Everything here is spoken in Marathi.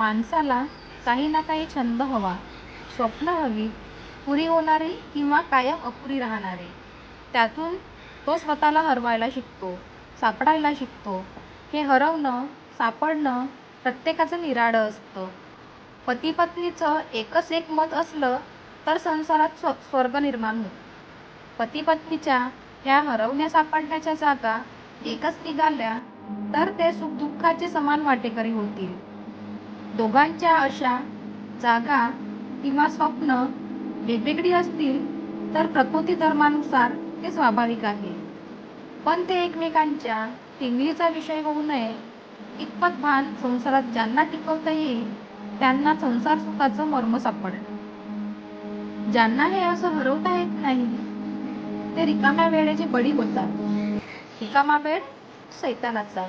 माणसाला काही ना काही छंद हवा. स्वप्न हवी. पुरी होणारी किंवा कायम अपुरी राहणारी. त्यातून तो स्वतःला हरवायला शिकतो सापडायला शिकतो. हे हरवणं सापडणं प्रत्येकाचं निराळं असतं. पतीपत्नीचं एकच एक मत असलं तर संसारात स्व स्वर्ग निर्माण होतो. पतीपत्नीच्या ह्या हरवण्या सापडण्याच्या जागा एकच निघाल्या तर ते सुखदुःखाचे समान वाटेकरी होतील. दोघांच्या अशा जागा किंवा स्वप्न वेगवेगळी असतील तर प्रकृती धर्मानुसार ते स्वाभाविक आहे. पण ते एकमेकांच्या टिंगलीचा विषय होऊ नये. इतपत भान संसारात ज्यांना टिकवता येईल त्यांना संसार सुखाचं मर्म सापडेल. ज्यांना हे असं हरवता येत नाही ते रिकाम्या वेळेचे बळी होतात. रिकामा वेळ सैतानाचा